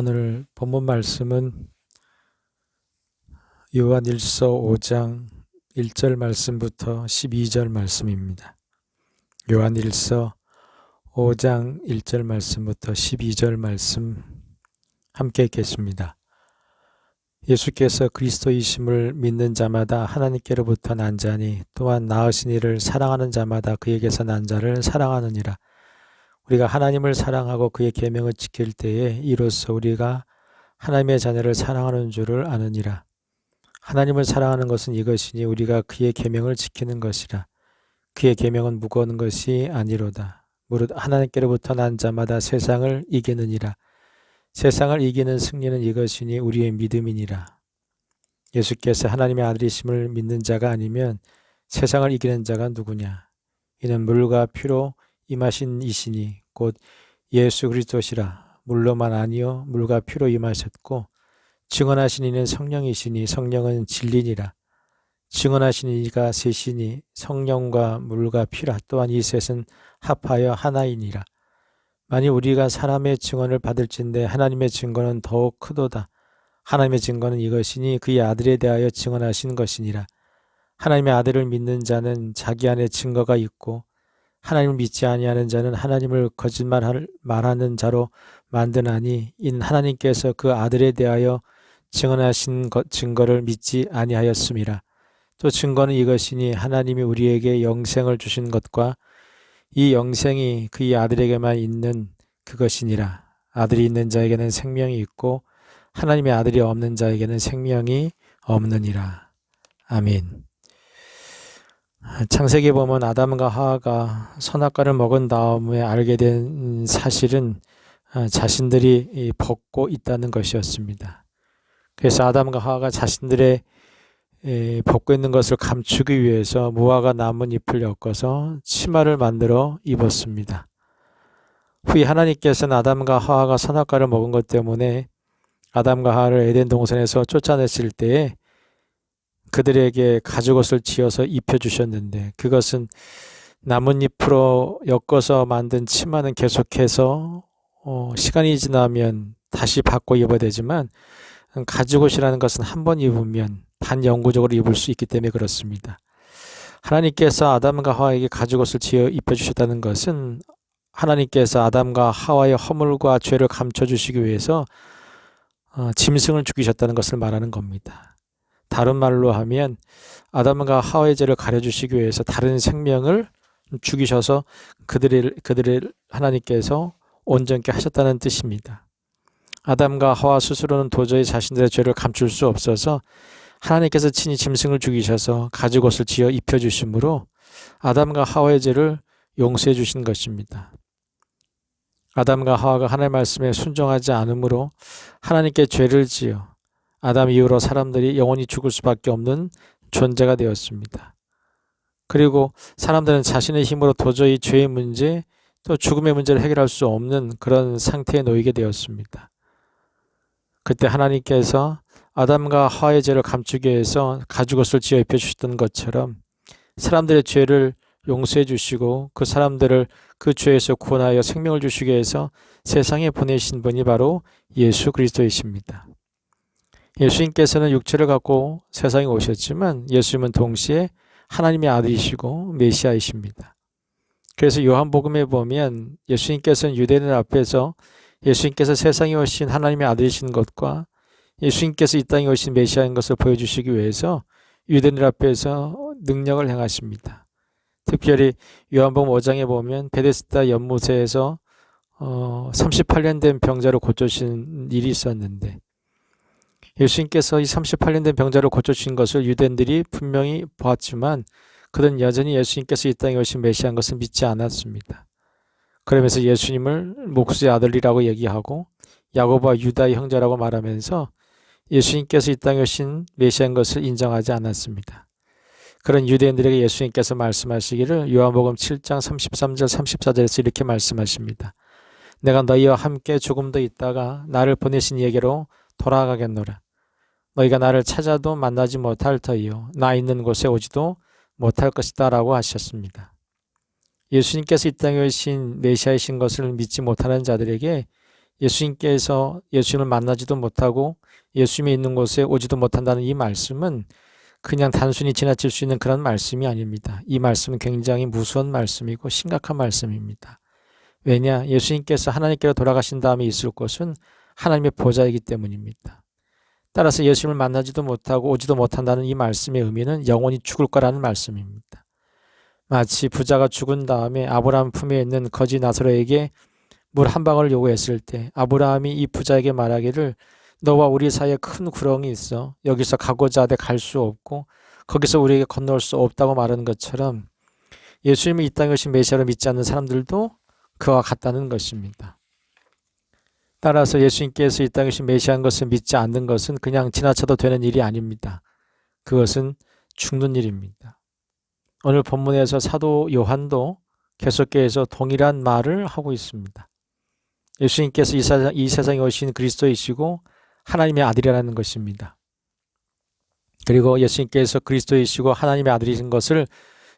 오늘 본문 말씀은 요한일서 5장 1절 말씀부터 12절 말씀입니다. 요한일서 5장 1절 말씀부터 12절 말씀 함께 읽겠습니다. 예수께서 그리스도이심을 믿는 자마다 하나님께로부터 난 자니 또한 나으신 이를 사랑하는 자마다 그에게서 난 자를 사랑하느니라. 우리가 하나님을 사랑하고 그의 계명을 지킬 때에 이로써 우리가 하나님의 자녀를 사랑하는 줄을 아느니라. 하나님을 사랑하는 것은 이것이니 우리가 그의 계명을 지키는 것이라. 그의 계명은 무거운 것이 아니로다. 무릇 하나님께로부터 난 자마다 세상을 이기느니라. 세상을 이기는 승리는 이것이니 우리의 믿음이니라. 예수께서 하나님의 아들이심을 믿는 자가 아니면 세상을 이기는 자가 누구냐? 이는 물과 피로 임하신 이시니 곧 예수 그리스도시라. 물로만 아니요 물과 피로 임하셨고 증언하신 이는 성령이시니 성령은 진리니라. 증언하신 이가 셋이니 성령과 물과 피라 또한 이 셋은 합하여 하나이니라. 만일 우리가 사람의 증언을 받을진대 하나님의 증거는 더욱 크도다. 하나님의 증거는 이것이니 그의 아들에 대하여 증언하신 것이니라. 하나님의 아들을 믿는 자는 자기 안에 증거가 있고 하나님을 믿지 아니하는 자는 하나님을 거짓말 말하는 자로 만드나니 인 하나님께서 그 아들에 대하여 증언하신 것, 증거를 믿지 아니하였음이라. 또 증거는 이것이니 하나님이 우리에게 영생을 주신 것과 이 영생이 그의 아들에게만 있는 그것이니라. 아들이 있는 자에게는 생명이 있고 하나님의 아들이 없는 자에게는 생명이 없느니라. 아멘. 창세기 보면 아담과 하와가 선악과를 먹은 다음에 알게 된 사실은 자신들이 벗고 있다는 것이었습니다. 그래서 아담과 하와가 자신들의 벗고 있는 것을 감추기 위해서 무화과 나뭇잎을 엮어서 치마를 만들어 입었습니다. 후에 하나님께서는 아담과 하와가 선악과를 먹은 것 때문에 아담과 하와를 에덴 동산에서 쫓아냈을 때에 그들에게 가죽옷을 지어서 입혀주셨는데 그것은 나뭇잎으로 엮어서 만든 치마는 계속해서 어, 시간이 지나면 다시 바꿔 입어야 되지만 가죽옷이라는 것은 한 번 입으면 반영구적으로 입을 수 있기 때문에 그렇습니다. 하나님께서 아담과 하와에게 가죽옷을 지어 입혀주셨다는 것은 하나님께서 아담과 하와의 허물과 죄를 감춰주시기 위해서 어, 짐승을 죽이셨다는 것을 말하는 겁니다. 다른 말로 하면 아담과 하와의 죄를 가려주시기 위해서 다른 생명을 죽이셔서 그들을 그들을 하나님께서 온전케 하셨다는 뜻입니다. 아담과 하와 스스로는 도저히 자신들의 죄를 감출 수 없어서 하나님께서 친히 짐승을 죽이셔서 가죽 옷을 지어 입혀 주심으로 아담과 하와의 죄를 용서해 주신 것입니다. 아담과 하와가 하나님의 말씀에 순종하지 않으므로 하나님께 죄를 지어 아담 이후로 사람들이 영원히 죽을 수밖에 없는 존재가 되었습니다. 그리고 사람들은 자신의 힘으로 도저히 죄의 문제 또 죽음의 문제를 해결할 수 없는 그런 상태에 놓이게 되었습니다. 그때 하나님께서 아담과 하와의 죄를 감추기 위해서 가죽옷을 지어 입혀 주셨던 것처럼 사람들의 죄를 용서해 주시고 그 사람들을 그 죄에서 구원하여 생명을 주시기 위해서 세상에 보내신 분이 바로 예수 그리스도이십니다. 예수님께서는 육체를 갖고 세상에 오셨지만 예수님은 동시에 하나님의 아들이시고 메시아이십니다. 그래서 요한복음에 보면 예수님께서는 유대인들 앞에서 예수님께서 세상에 오신 하나님의 아들이신 것과 예수님께서 이 땅에 오신 메시아인 것을 보여주시기 위해서 유대인들 앞에서 능력을 행하십니다. 특별히 요한복음 5장에 보면 베데스다 연못에서 어, 38년 된 병자를 고쳐주신 일이 있었는데 예수님께서 이 38년 된 병자를 고쳐주신 것을 유대인들이 분명히 보았지만 그들은 여전히 예수님께서 이 땅에 오신 메시아인 것을 믿지 않았습니다. 그러면서 예수님을 목수의 아들이라고 얘기하고 야고보와 유다의 형제라고 말하면서 예수님께서 이 땅에 오신 메시아인 것을 인정하지 않았습니다. 그런 유대인들에게 예수님께서 말씀하시기를 요한복음 7장 33절 34절에서 이렇게 말씀하십니다. 내가 너희와 함께 조금 더 있다가 나를 보내신 이에게로 돌아가겠노라. 너희가 나를 찾아도 만나지 못할 터이요 나 있는 곳에 오지도 못할 것이다 라고 하셨습니다. 예수님께서 이 땅에 오신 메시아이신 것을 믿지 못하는 자들에게 예수님께서 예수님을 만나지도 못하고 예수님이 있는 곳에 오지도 못한다는 이 말씀은 그냥 단순히 지나칠 수 있는 그런 말씀이 아닙니다. 이 말씀은 굉장히 무서운 말씀이고 심각한 말씀입니다. 왜냐? 예수님께서 하나님께로 돌아가신 다음에 있을 곳은 하나님의 보좌이기 때문입니다. 따라서 예수님을 만나지도 못하고 오지도 못한다는 이 말씀의 의미는 영원히 죽을 거라는 말씀입니다. 마치 부자가 죽은 다음에 아브라함 품에 있는 거지 나사로에게 물 한 방울 요구했을 때 아브라함이 이 부자에게 말하기를 너와 우리 사이에 큰 구렁이 있어 여기서 가고자 하되 갈 수 없고 거기서 우리에게 건너올 수 없다고 말하는 것처럼 예수님이 이 땅에 오신 메시아로 믿지 않는 사람들도 그와 같다는 것입니다. 따라서 예수님께서 이 땅에 오신 메시아인 것을 믿지 않는 것은 그냥 지나쳐도 되는 일이 아닙니다. 그것은 죽는 일입니다. 오늘 본문에서 사도 요한도 계속해서 동일한 말을 하고 있습니다. 예수님께서 이, 세상, 이 세상에 오신 그리스도이시고 하나님의 아들이라는 것입니다. 그리고 예수님께서 그리스도이시고 하나님의 아들이신 것을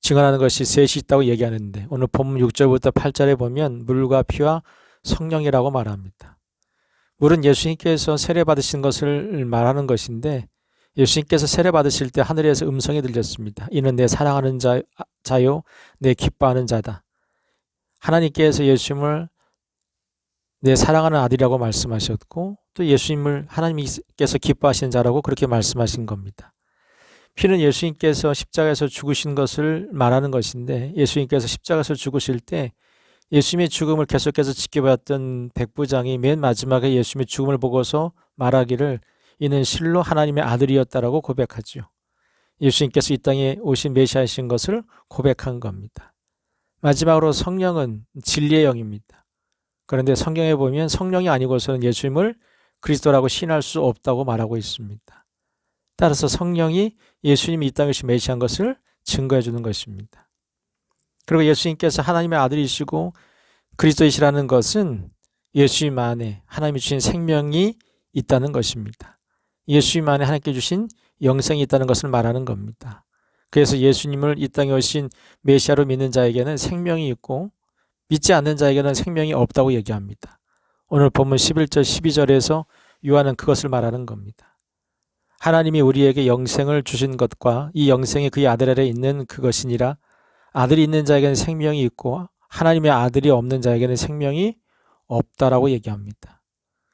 증언하는 것이 셋이 있다고 얘기하는데 오늘 본문 6절부터 8절에 보면 물과 피와 성령이라고 말합니다. 물은 예수님께서 세례 받으신 것을 말하는 것인데 예수님께서 세례 받으실 때 하늘에서 음성이 들렸습니다. 이는 내 사랑하는 자, 자요 내 기뻐하는 자다. 하나님께서 예수님을 내 사랑하는 아들이라고 말씀하셨고 또 예수님을 하나님께서 기뻐하시는 자라고 그렇게 말씀하신 겁니다. 피는 예수님께서 십자가에서 죽으신 것을 말하는 것인데 예수님께서 십자가에서 죽으실 때 예수님의 죽음을 계속해서 지켜봤던 백부장이 맨 마지막에 예수님의 죽음을 보고서 말하기를 이는 실로 하나님의 아들이었다라고 고백하죠. 예수님께서 이 땅에 오신 메시아이신 것을 고백한 겁니다. 마지막으로 성령은 진리의 영입니다. 그런데 성경에 보면 성령이 아니고서는 예수님을 그리스도라고 신할 수 없다고 말하고 있습니다. 따라서 성령이 예수님이 이 땅에 메시한 것을 증거해 주는 것입니다. 그리고 예수님께서 하나님의 아들이시고 그리스도이시라는 것은 예수님 안에 하나님이 주신 생명이 있다는 것입니다. 예수님 안에 하나님께 주신 영생이 있다는 것을 말하는 겁니다. 그래서 예수님을 이 땅에 오신 메시아로 믿는 자에게는 생명이 있고 믿지 않는 자에게는 생명이 없다고 얘기합니다. 오늘 본문 11절 12절에서 요한은 그것을 말하는 겁니다. 하나님이 우리에게 영생을 주신 것과 이 영생이 그의 아들 아래 있는 그것이니라 아들이 있는 자에게는 생명이 있고 하나님의 아들이 없는 자에게는 생명이 없다라고 얘기합니다.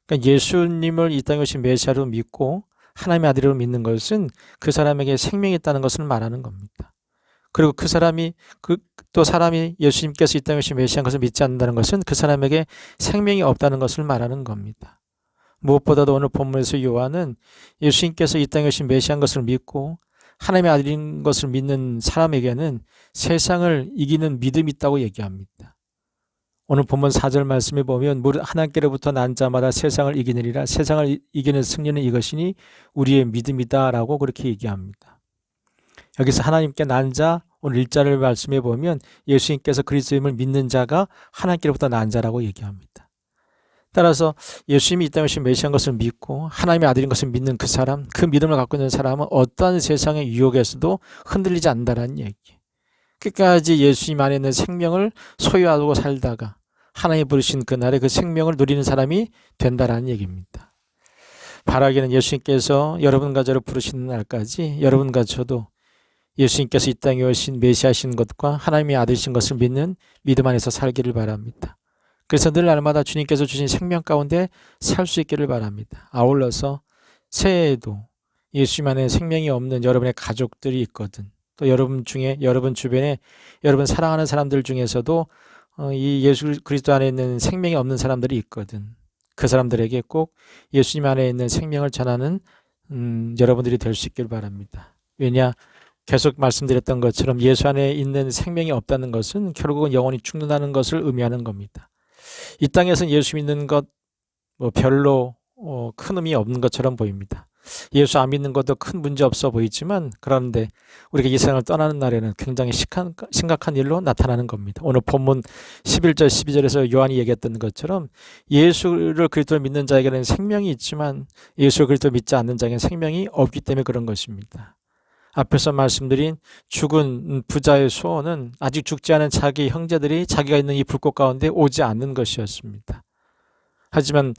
그러니까 예수님을 이 땅에 오신 메시아로 믿고 하나님의 아들로 믿는 것은 그 사람에게 생명이 있다는 것을 말하는 겁니다. 그리고 그 사람이 그 또 사람이 예수님께서 이 땅에 오신 메시아인 것을 믿지 않는다는 것은 그 사람에게 생명이 없다는 것을 말하는 겁니다. 무엇보다도 오늘 본문에서 요한은 예수님께서 이 땅에 오신 메시아인 것을 믿고 하나님의 아들인 것을 믿는 사람에게는 세상을 이기는 믿음이 있다고 얘기합니다. 오늘 본문 4절 말씀에 보면 무릇 하나님께로부터 난 자마다 세상을 이기느니라 세상을 이기는 승리는 이것이니 우리의 믿음이다라고 그렇게 얘기합니다. 여기서 하나님께 난 자, 오늘 일자를 말씀해 보면 예수님께서 그리스도임을 믿는 자가 하나님께로부터 난 자라고 얘기합니다. 따라서 예수님이 이 땅에 오신 메시아인 것을 믿고 하나님의 아들인 것을 믿는 그 사람, 그 믿음을 갖고 있는 사람은 어떠한 세상의 유혹에서도 흔들리지 않는다는 얘기. 끝까지 예수님 안에 있는 생명을 소유하고 살다가 하나님 부르신 그날에 그 생명을 누리는 사람이 된다라는 얘기입니다. 바라기는 예수님께서 여러분과 저를 부르시는 날까지 여러분과 저도 예수님께서 이 땅에 오신 메시아신 것과 하나님의 아들이신 것을 믿는 믿음 안에서 살기를 바랍니다. 그래서 늘 날마다 주님께서 주신 생명 가운데 살 수 있기를 바랍니다. 아울러서 새해에도 안에 생명이 없는 여러분의 가족들이 있거든. 또 여러분 중에 여러분 주변에 여러분 사랑하는 사람들 중에서도 어, 이 예수 그리스도 안에 있는 생명이 없는 사람들이 있거든. 그 사람들에게 꼭 예수님 안에 있는 생명을 전하는 음, 여러분들이 될 수 있기를 바랍니다. 왜냐 계속 말씀드렸던 것처럼 예수 안에 있는 생명이 없다는 것은 결국은 영원히 죽는다는 것을 의미하는 겁니다. 이 땅에서는 예수 믿는 것 뭐 별로 어, 큰 의미 없는 것처럼 보입니다. 예수 안 믿는 것도 큰 문제 없어 보이지만 그런데 우리가 이 세상을 떠나는 날에는 굉장히 심각한, 심각한 일로 나타나는 겁니다. 오늘 본문 11절 12절에서 요한이 얘기했던 것처럼 예수를 그리스도를 믿는 자에게는 생명이 있지만 예수를 그리스도 믿지 않는 자에게는 생명이 없기 때문에 그런 것입니다. 앞에서 말씀드린 죽은 부자의 소원은 아직 죽지 않은 자기 형제들이 자기가 있는 이 불꽃 가운데 오지 않는 것이었습니다. 하지만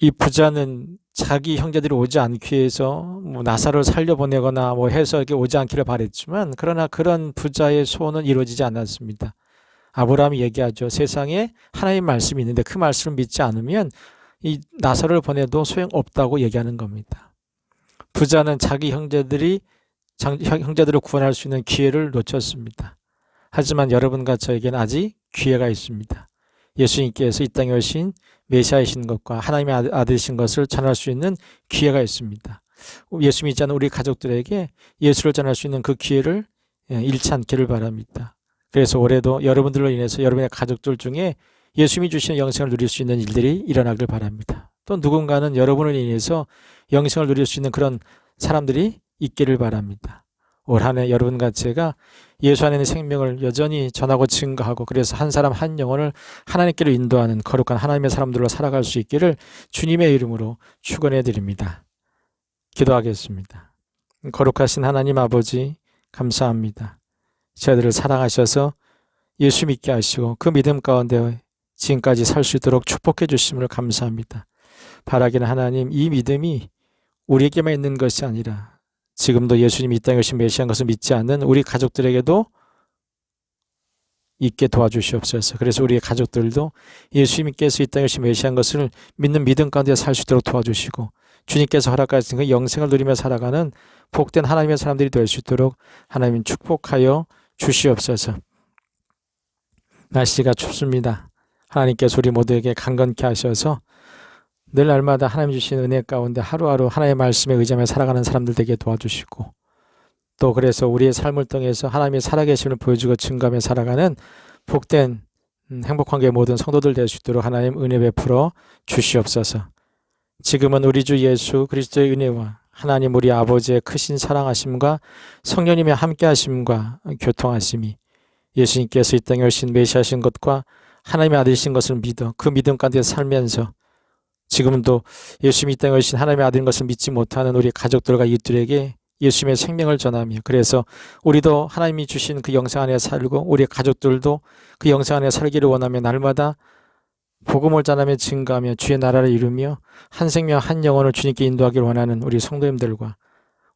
이 부자는 자기 형제들이 오지 않기 위해서 뭐 나사를 살려보내거나 뭐 해서 이렇게 오지 않기를 바랬지만 그러나 그런 부자의 소원은 이루어지지 않았습니다. 아브라함이 얘기하죠. 세상에 하나님 말씀이 있는데 그 말씀을 믿지 않으면 이 나사를 보내도 소용없다고 얘기하는 겁니다. 부자는 자기 형제들이 형제들을 구원할 수 있는 기회를 놓쳤습니다. 하지만 여러분과 저에게는 아직 기회가 있습니다. 예수님께서 이 땅에 오신 메시아이신 것과 하나님의 아들이신 것을 전할 수 있는 기회가 있습니다. 예수 믿지 않은 우리 가족들에게 예수를 전할 수 있는 그 기회를 예, 잃지 않기를 바랍니다. 그래서 올해도 여러분들로 인해서 여러분의 가족들 중에 예수님이 주시는 영생을 누릴 수 있는 일들이 일어나길 바랍니다. 또 누군가는 여러분을 인해서 영생을 누릴 수 있는 그런 사람들이 있기를 바랍니다. 올 한해 여러분과 제가 예수 안에 있는 생명을 여전히 전하고 증거하고 그래서 한 사람 한 영혼을 하나님께로 인도하는 거룩한 하나님의 사람들로 살아갈 수 있기를 주님의 이름으로 축원해 드립니다. 기도하겠습니다. 거룩하신 하나님 아버지 감사합니다. 저희들을 사랑하셔서 예수 믿게 하시고 그 믿음 가운데 지금까지 살 수 있도록 축복해 주심을 감사합니다. 바라기는 하나님 이 믿음이 우리에게만 있는 것이 아니라 지금도 예수님이 이 땅에 오신 메시아인 것을 믿지 않는 우리 가족들에게도 있게 도와주시옵소서. 그래서 우리 가족들도 예수님께서 이 땅에 오신 메시아인 것을 믿는 믿음 가운데 살 수 있도록 도와주시고 주님께서 허락하신 그 영생을 누리며 살아가는 복된 하나님의 사람들이 될 수 있도록 하나님 축복하여 주시옵소서. 날씨가 춥습니다. 하나님께서 우리 모두에게 강건케 하셔서 늘 날마다 하나님 주신 은혜 가운데 하루하루 하나님의 말씀에 의지하며 살아가는 사람들 되게 도와주시고 또 그래서 우리의 삶을 통해서 하나님의 살아계심을 보여주고 증감해 살아가는 복된 음, 행복한 게 모든 성도들 될 수 있도록 하나님 은혜 베풀어 주시옵소서. 지금은 우리 주 예수 그리스도의 은혜와 하나님 우리 아버지의 크신 사랑하심과 성령님의 함께하심과 교통하심이 예수님께서 이 땅에 오신 메시하신 것과 하나님의 아들이신 것을 믿어 그 믿음 가운데 살면서 지금도 예수님이 이 땅에 오신 하나님의 아들인 것을 믿지 못하는 우리 가족들과 이들에게 예수님의 생명을 전하며 그래서 우리도 하나님이 주신 그 영생 안에 살고 우리 가족들도 그 영생 안에 살기를 원하며 날마다 복음을 전하며 증가하며 주의 나라를 이루며 한 생명 한 영혼을 주님께 인도하기를 원하는 우리 성도님들과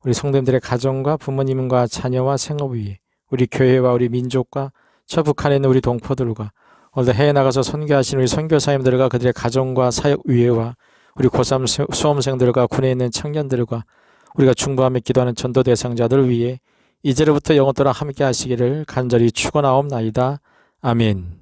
우리 성도님들의 가정과 부모님과 자녀와 생업 위에 우리 교회와 우리 민족과 저 북한에 있는 우리 동포들과 오늘도 해외 나가서 선교하시는 우리 선교사님들과 그들의 가정과 사역 위에와 우리 고3 수험생들과 군에 있는 청년들과 우리가 중보하며 기도하는 전도 대상자들을 위해 이제로부터 영원토록 함께 하시기를 간절히 축원하옵나이다. 아멘.